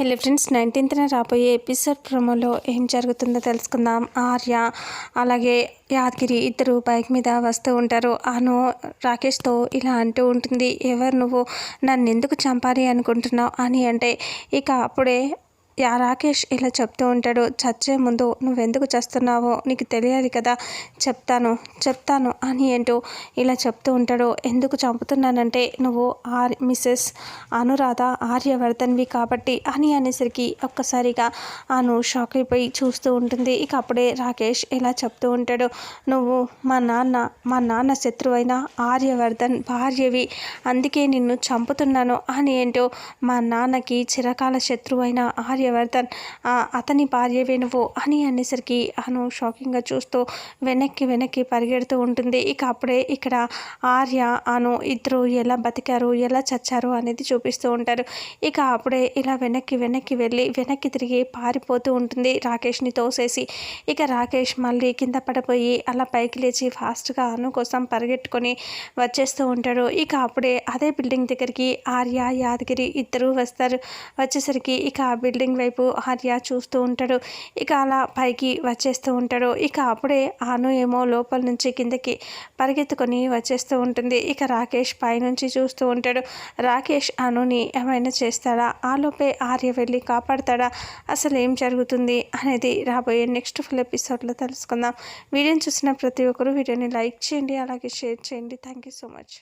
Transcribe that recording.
Hello friends నైన్టీన్త్న రాబోయే episode ప్రోమోలో ఏం జరుగుతుందో తెలుసుకుందాం. ఆర్య అలాగే యాదగిరి ఇద్దరు బైక్ మీద వస్తూ ఉంటారు. అను రాకేష్తో ఇలా అంటూ ఉంటుంది ఎవరు నువ్వు? నన్ను ఎందుకు చంపాలి అనుకుంటున్నావు? అని అంటే ఇక అప్పుడే యా రాకేష్ ఇలా చెప్తూ ఉంటాడు చచ్చే ముందు నువ్వెందుకు చస్తున్నావో నీకు తెలియాలి కదా చెప్తాను చెప్తాను అని ఏంటో ఇలా చెప్తూ ఉంటాడు. ఎందుకు చంపుతున్నానంటే నువ్వు ఆర్ మిస్సెస్ అనురాధ ఆర్యవర్ధన్వి కాబట్టి అని అనేసరికి ఒక్కసారిగా అను షాక్ అయిపోయి చూస్తూ ఉంటుంది. ఇక అప్పుడే రాకేష్ ఇలా చెప్తూ ఉంటాడు నువ్వు మా నాన్న మా నాన్న శత్రువైన ఆర్యవర్ధన్ భార్యవి అందుకే నిన్ను చంపుతున్నాను అని ఏంటో మా నాన్నకి చిరకాల శత్రువైన ఆర్య ఆర్యవర్ధన్ అతని భార్యవే నువ్వు అని అనేసరికి అను షాకింగ్గా చూస్తూ వెనక్కి వెనక్కి పరిగెడుతూ ఉంటుంది. ఇక అప్పుడే ఇక్కడ ఆర్య అను ఇద్దరు ఎలా బతికారు ఎలా చచ్చారు అనేది చూపిస్తూ ఉంటారు. ఇక అప్పుడే ఇలా వెనక్కి వెనక్కి వెళ్ళి వెనక్కి తిరిగి పారిపోతూ ఉంటుంది రాకేష్ని తోసేసి. ఇక రాకేష్ మళ్ళీ కింద పడిపోయి అలా పైకి లేచి ఫాస్ట్గా అను కోసం పరిగెట్టుకొని వచ్చేస్తూ ఉంటాడు. ఇక అప్పుడే అదే బిల్డింగ్ దగ్గరికి ఆర్య యాదగిరి ఇద్దరు వస్తారు. వచ్చేసరికి ఇక ఆ బిల్డింగ్ వైపు ఆర్య చూస్తూ ఉంటాడు. ఇక అలా పైకి వచ్చేస్తూ ఉంటాడు. ఇక అప్పుడే ఆను ఏమో లోపల నుంచి కిందకి పరిగెత్తుకొని వచ్చేస్తూ ఉంటుంది. ఇక రాకేష్ పైనుంచి చూస్తూ ఉంటాడు. రాకేష్ అనుని ఏమైనా చేస్తాడా? ఆలోపే ఆర్య వెళ్ళి కాపాడతాడా? అసలు ఏం జరుగుతుంది అనేది రాబోయే నెక్స్ట్ ఫుల్ ఎపిసోడ్లో తెలుసుకుందాం. వీడియోని చూసిన ప్రతి ఒక్కరూ వీడియోని లైక్ చేయండి అలాగే షేర్ చేయండి. Thank you so much.